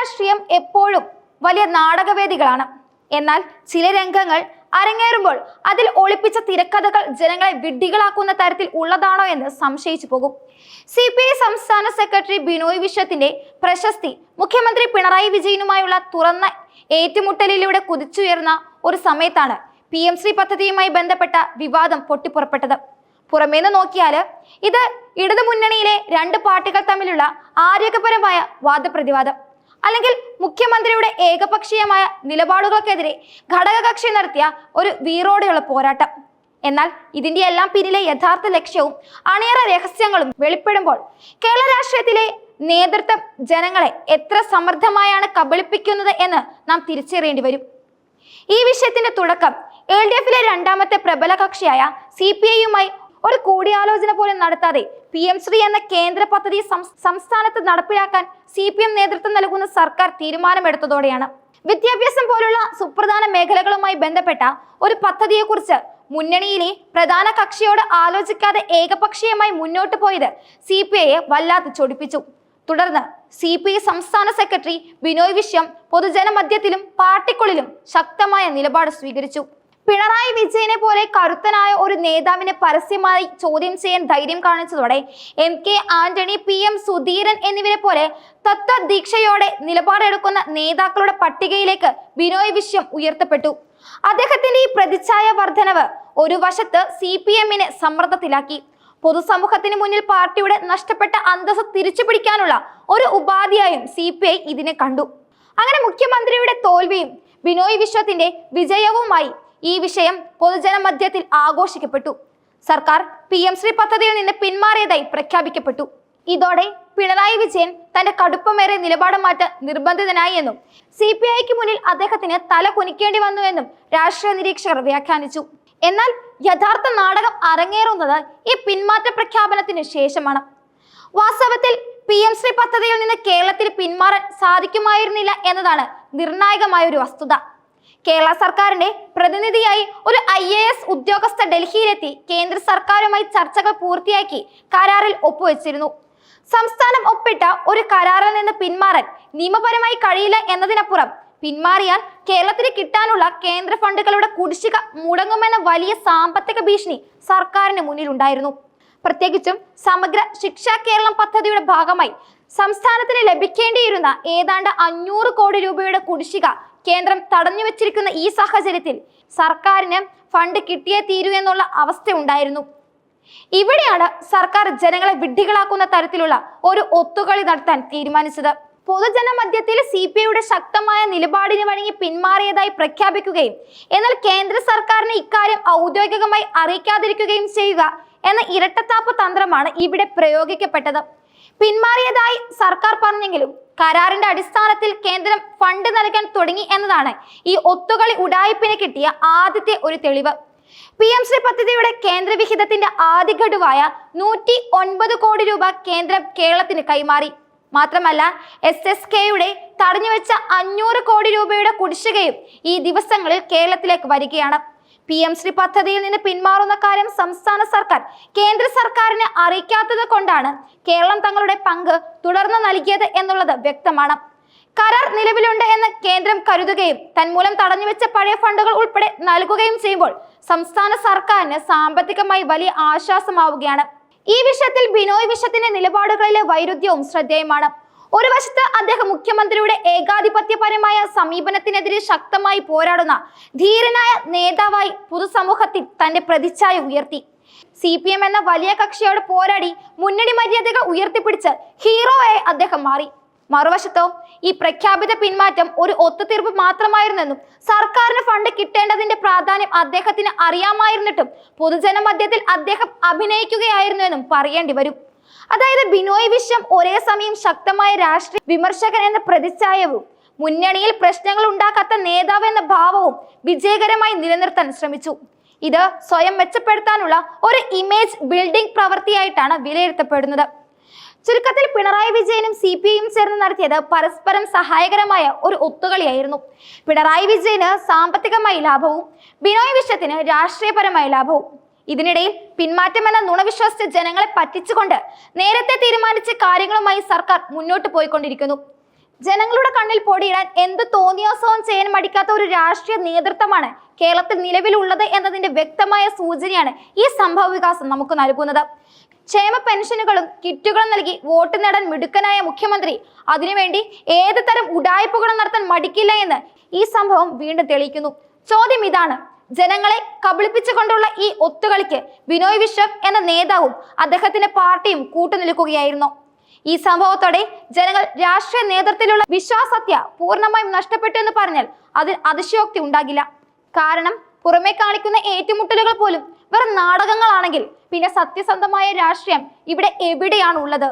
രാഷ്ട്രീയം എപ്പോഴും വലിയ നാടകവേദികളാണ്. എന്നാൽ ചില രംഗങ്ങൾ അരങ്ങേറുമ്പോൾ അതിൽ ഒളിപ്പിച്ച തിരക്കഥകൾ ജനങ്ങളെ വിഡ്ഢികളാക്കുന്ന തരത്തിൽ ഉള്ളതാണോ എന്ന് സംശയിച്ചു പോകും. സി പി ഐ സംസ്ഥാന സെക്രട്ടറി ബിനോയ് വിശ്വത്തിന്റെ പ്രശസ്തി മുഖ്യമന്ത്രി പിണറായി വിജയനുമായുള്ള തുറന്ന ഏറ്റുമുട്ടലിലൂടെ കുതിച്ചുയർന്ന ഒരു സമയത്താണ് പി എം ശ്രീ പദ്ധതിയുമായി ബന്ധപ്പെട്ട വിവാദം പൊട്ടിപ്പുറപ്പെട്ടത്. പുറമേന്ന് നോക്കിയാൽ ഇത് ഇടതുമുന്നണിയിലെ രണ്ട് പാർട്ടികൾ തമ്മിലുള്ള ആരോഗ്യപരമായ വാദപ്രതിവാദം. അല്ലെങ്കിൽ മുഖ്യമന്ത്രിയുടെ ഏകപക്ഷീയമായ നിലപാടുകൾക്കെതിരെ ഘടകകക്ഷി നടത്തിയ ഒരു വീറോടെയുള്ള പോരാട്ടം. എന്നാൽ ഇതിന്റെ എല്ലാം പിന്നിലെ യഥാർത്ഥ ലക്ഷ്യവും അണിയറ രഹസ്യങ്ങളും വെളിപ്പെടുമ്പോൾ കേരള രാഷ്ട്രീയത്തിലെ നേതൃത്വം ജനങ്ങളെ എത്ര സമർത്ഥമായാണ് കബളിപ്പിക്കുന്നത് എന്ന് നാം തിരിച്ചറിയേണ്ടി വരും. ഈ വിഷയത്തിന്റെ തുടക്കം എൽ ഡി എഫിലെ രണ്ടാമത്തെ പ്രബല കക്ഷിയായ സി പി ഐയുമായി ഒരു പോലും നടത്താതെ പി എം ശ്രീ എന്ന കേന്ദ്ര പദ്ധതി സംസ്ഥാനത്ത് നടപ്പിലാക്കാൻ സി പി എം നേതൃത്വം നൽകുന്ന സർക്കാർ തീരുമാനമെടുത്തതോടെയാണ്. വിദ്യാഭ്യാസം പോലുള്ള സുപ്രധാന മേഖലകളുമായി ബന്ധപ്പെട്ട ഒരു പദ്ധതിയെക്കുറിച്ച് മുന്നണിയിലെ പ്രധാന കക്ഷിയോട് ആലോചിക്കാതെ ഏകപക്ഷീയമായി മുന്നോട്ട് പോയത് സി പി ഐയെ വല്ലാതെ ചൊടിപ്പിച്ചു. തുടർന്ന് സി പി ഐ സംസ്ഥാന സെക്രട്ടറി ബിനോയ് വിശ്വം പൊതുജനമധ്യത്തിലും പാർട്ടിക്കുള്ളിലും ശക്തമായ നിലപാട് സ്വീകരിച്ചു. പിണറായി വിജയനെ പോലെ കരുത്തനായ ഒരു നേതാവിനെ പരസ്യമായി ചോദ്യം ചെയ്യാൻ ധൈര്യം കാണിച്ചതോടെ M K Antony P M Sudheeran എന്നിവരെ പോലെ തത്വദീക്ഷയോടെ നിലപാടെടുക്കുന്ന നേതാക്കളുടെ പട്ടികയിലേക്ക് ബിനോയ് വിശ്വം ഉയർത്തപ്പെട്ടു. അദ്ദേഹത്തിന്റെ ഈ പ്രതിച്ഛായ വർധനവ് ഒരു വശത്ത് സി പി എമ്മിനെ സമ്മർദ്ദത്തിലാക്കി. പൊതുസമൂഹത്തിന് മുന്നിൽ പാർട്ടിയുടെ നഷ്ടപ്പെട്ട അന്തസ് തിരിച്ചു പിടിക്കാനുള്ള ഒരു ഉപാധിയായും സി പി ഐ ഇതിനെ കണ്ടു. അങ്ങനെ മുഖ്യമന്ത്രിയുടെ തോൽവിയും ബിനോയ് വിശ്വത്തിന്റെ വിജയവുമായി ഈ വിഷയം പൊതുജനമധ്യത്തിൽ ആഘോഷിക്കപ്പെട്ടു. സർക്കാർ പി എം ശ്രീ പദ്ധതിയിൽ നിന്ന് പിന്മാറിയതായി പ്രഖ്യാപിക്കപ്പെട്ടു. ഇതോടെ പിണറായി വിജയൻ തന്റെ കടുപ്പമേറെ നിലപാട് മാറ്റാൻ നിർബന്ധിതനായി എന്നും സി പി ഐക്ക് മുന്നിൽ അദ്ദേഹത്തിന് തല കുനിക്കേണ്ടി വന്നു എന്നും രാഷ്ട്രീയ നിരീക്ഷകർ വ്യാഖ്യാനിച്ചു. എന്നാൽ യഥാർത്ഥ നാടകം അരങ്ങേറുന്നത് ഈ പിന്മാറ്റ പ്രഖ്യാപനത്തിന് ശേഷമാണ്. വാസ്തവത്തിൽ പി എം ശ്രീ പദ്ധതിയിൽ നിന്ന് കേരളത്തിൽ പിന്മാറാൻ സാധിക്കുമായിരുന്നില്ല എന്നതാണ് നിർണായകമായ ഒരു വസ്തുത. കേരള സർക്കാരിന്റെ പ്രതിനിധിയായി ഒരു ഐ എ എസ് ഉദ്യോഗസ്ഥ ഡൽഹിയിലെത്തി കേന്ദ്ര സർക്കാരുമായി ചർച്ചകൾ പൂർത്തിയാക്കി കരാറിൽ ഒപ്പുവെച്ചിരുന്നു. സംസ്ഥാനം ഒപ്പിട്ട ഒരു കരാറിൽ നിന്ന് പിന്മാറാൻ നിയമപരമായി കഴിയില്ല എന്നതിനപ്പുറം പിന്മാറിയാൽ കേരളത്തിന് കിട്ടാനുള്ള കേന്ദ്ര ഫണ്ടുകളുടെ കുടിശ്ശിക മുടങ്ങുമെന്ന വലിയ സാമ്പത്തിക ഭീഷണി സർക്കാരിന് മുന്നിലുണ്ടായിരുന്നു. പ്രത്യേകിച്ചും സമഗ്ര ശിക്ഷാ കേരളം പദ്ധതിയുടെ ഭാഗമായി സംസ്ഥാനത്തിന് ലഭിക്കേണ്ടിയിരുന്ന ഏതാണ്ട് അഞ്ഞൂറ് കോടി രൂപയുടെ കുടിശ്ശിക കേന്ദ്രം തടഞ്ഞു വെച്ചിരിക്കുന്ന ഈ സാഹചര്യത്തിൽ സർക്കാരിന് ഫണ്ട് കിട്ടിയേ തീരൂ എന്നുള്ള അവസ്ഥ ഉണ്ടായിരുന്നു. ഇവിടെയാണ് സർക്കാർ ജനങ്ങളെ വിഡ്ഢികളാക്കുന്ന തരത്തിലുള്ള ഒരു ഒത്തുകളി നടത്താൻ തീരുമാനിച്ചത്. പൊതുജന മധ്യത്തിൽ സി പി ഐയുടെ ശക്തമായ നിലപാടിന് വഴങ്ങി പിന്മാറിയതായി പ്രഖ്യാപിക്കുകയും എന്നാൽ കേന്ദ്ര സർക്കാരിന് ഇക്കാര്യം ഔദ്യോഗികമായി അറിയിക്കാതിരിക്കുകയും ചെയ്യുക എന്ന ഇരട്ടത്താപ്പ് തന്ത്രമാണ് ഇവിടെ പ്രയോഗിക്കപ്പെട്ടത്. പിന്മാറിയതായി സർക്കാർ പറഞ്ഞെങ്കിലും കരാറിന്റെ അടിസ്ഥാനത്തിൽ കേന്ദ്രം ഫണ്ട് നൽകാൻ തുടങ്ങി എന്നതാണ് ഈ ഒത്തുകളി ഉടായ്പിന് കിട്ടിയ ആദ്യത്തെ ഒരു തെളിവ്. പി എം ശ്രീ പദ്ധതിയുടെ കേന്ദ്രവിഹിതത്തിന്റെ ആദ്യ ഘടുവായ നൂറ്റി ഒൻപത് കോടി രൂപ കേന്ദ്രം കേരളത്തിന് കൈമാറി. മാത്രമല്ല എസ് എസ് കെയുടെ തടഞ്ഞുവെച്ച അഞ്ഞൂറ് കോടി രൂപയുടെ കുടിശ്ശികയും ഈ ദിവസങ്ങളിൽ കേരളത്തിലേക്ക് വരികയാണ്. പി എം ശ്രീ പദ്ധതിയിൽ നിന്ന് പിന്മാറുന്ന കാര്യം സംസ്ഥാന സർക്കാർ കേന്ദ്ര സർക്കാരിനെ അറിയിക്കാത്തത് കൊണ്ടാണ് കേരളം തങ്ങളുടെ പങ്ക് തുടർന്ന് നൽകിയത് എന്നുള്ളത് വ്യക്തമാണ്. കരാർ നിലവിലുണ്ട് എന്ന് കേന്ദ്രം കരുതുകയും തന്മൂലം തടഞ്ഞുവെച്ച പഴയ ഫണ്ടുകൾ ഉൾപ്പെടെ നൽകുകയും ചെയ്യുമ്പോൾ സംസ്ഥാന സർക്കാരിന് സാമ്പത്തികമായി വലിയ ആശ്വാസമാവുകയാണ്. ഈ വിഷയത്തിൽ ബിനോയ് വിഷത്തിന്റെ നിലപാടുകളിലെ വൈരുദ്ധ്യവും ശ്രദ്ധേയമാണ്. ഒരു വശത്ത് അദ്ദേഹം മുഖ്യമന്ത്രിയുടെ ഏകാധിപത്യപരമായ സമീപനത്തിനെതിരെ ശക്തമായി പോരാടുന്ന ധീരനായ നേതാവായി പൊതുസമൂഹത്തിൽ തന്റെ പ്രതിച്ഛായ ഉയർത്തി. സി പി എം എന്ന വലിയ കക്ഷിയോട് പോരാടി മുന്നണി മര്യാദകൾ ഉയർത്തിപ്പിടിച്ച് ഹീറോയായി അദ്ദേഹം മാറി. മറുവശത്തോ ഈ പ്രഖ്യാപിത പിന്മാറ്റം ഒരു ഒത്തുതീർപ്പ് മാത്രമായിരുന്നെന്നും സർക്കാരിന് ഫണ്ട് കിട്ടേണ്ടതിന്റെ പ്രാധാന്യം അദ്ദേഹത്തിന് അറിയാമായിരുന്നിട്ടും പൊതുജനമധ്യത്തിൽ അദ്ദേഹം അഭിനയിക്കുകയായിരുന്നുവെന്നും പറയേണ്ടി വരും. അതായത് ബിനോയ് വിശ്വം ഒരേ സമയം ശക്തമായ രാഷ്ട്രീയ വിമർശകൻ എന്ന പ്രതിച്ഛായവും മുന്നണിയിൽ പ്രശ്നങ്ങൾ ഉണ്ടാക്കാത്ത നേതാവ് എന്ന ഭാവവും വിജയകരമായി നിലനിർത്താൻ ശ്രമിച്ചു. ഇത് സ്വയം മെച്ചപ്പെടുത്താനുള്ള ഒരു ഇമേജ് ബിൽഡിംഗ് പ്രവൃത്തിയായിട്ടാണ് വിലയിരുത്തപ്പെടുന്നത്. ചുരുക്കത്തിൽ പിണറായി വിജയനും സി പി ഐയും ചേർന്ന് നടത്തിയത് പരസ്പരം സഹായകരമായ ഒരു ഒത്തുകളിയായിരുന്നു. പിണറായി വിജയന് സാമ്പത്തികമായി ലാഭവും ബിനോയ് വിശ്വത്തിന് രാഷ്ട്രീയപരമായ ലാഭവും. ഇതിനിടയിൽ പിന്മാറ്റമെന്ന നുണ വിശ്വസിച്ച ജനങ്ങളെ പറ്റിച്ചുകൊണ്ട് നേരത്തെ തീരുമാനിച്ച കാര്യങ്ങളുമായി സർക്കാർ മുന്നോട്ട് പോയിക്കൊണ്ടിരിക്കുന്നു. ജനങ്ങളുടെ കണ്ണിൽ പൊടിയിടാൻ എന്ത് തോന്നിയാസവും ചെയ്യാൻ മടിക്കാത്ത ഒരു രാഷ്ട്രീയ നേതൃത്വമാണ് കേരളത്തിൽ നിലവിലുള്ളത് എന്നതിന്റെ വ്യക്തമായ സൂചനയാണ് ഈ സംഭവ വികാസം നമുക്ക് നൽകുന്നത്. ക്ഷേമ പെൻഷനുകളും കിറ്റുകളും നൽകി വോട്ട് നേടാൻ മിടുക്കനായ മുഖ്യമന്ത്രി അതിനുവേണ്ടി ഏത് തരം ഉടായ്പകളും നടത്താൻ മടിക്കില്ല എന്ന് ഈ സംഭവം വീണ്ടും തെളിയിക്കുന്നു. ചോദ്യം ഇതാണ്. ജനങ്ങളെ കബളിപ്പിച്ചുകൊണ്ടുള്ള ഈ ഒത്തുകളിക്ക് ബിനോയ് വിശ്വം എന്ന നേതാവും അദ്ദേഹത്തിന്റെ പാർട്ടിയും കൂട്ടുനിൽക്കുകയായിരുന്നു. ഈ സംഭവത്തോടെ ജനങ്ങൾ രാഷ്ട്രീയ നേതൃത്വത്തിലുള്ള വിശ്വാസത്യ പൂർണമായും നഷ്ടപ്പെട്ടു എന്ന് പറഞ്ഞാൽ അതിൽ അതിശയോക്തി ഉണ്ടാകില്ല. കാരണം പുറമെ കാണിക്കുന്ന ഏറ്റുമുട്ടലുകൾ പോലും വെറും നാടകങ്ങളാണെങ്കിൽ പിന്നെ സത്യസന്ധമായ രാഷ്ട്രീയം ഇവിടെ എവിടെയാണ് ഉള്ളത്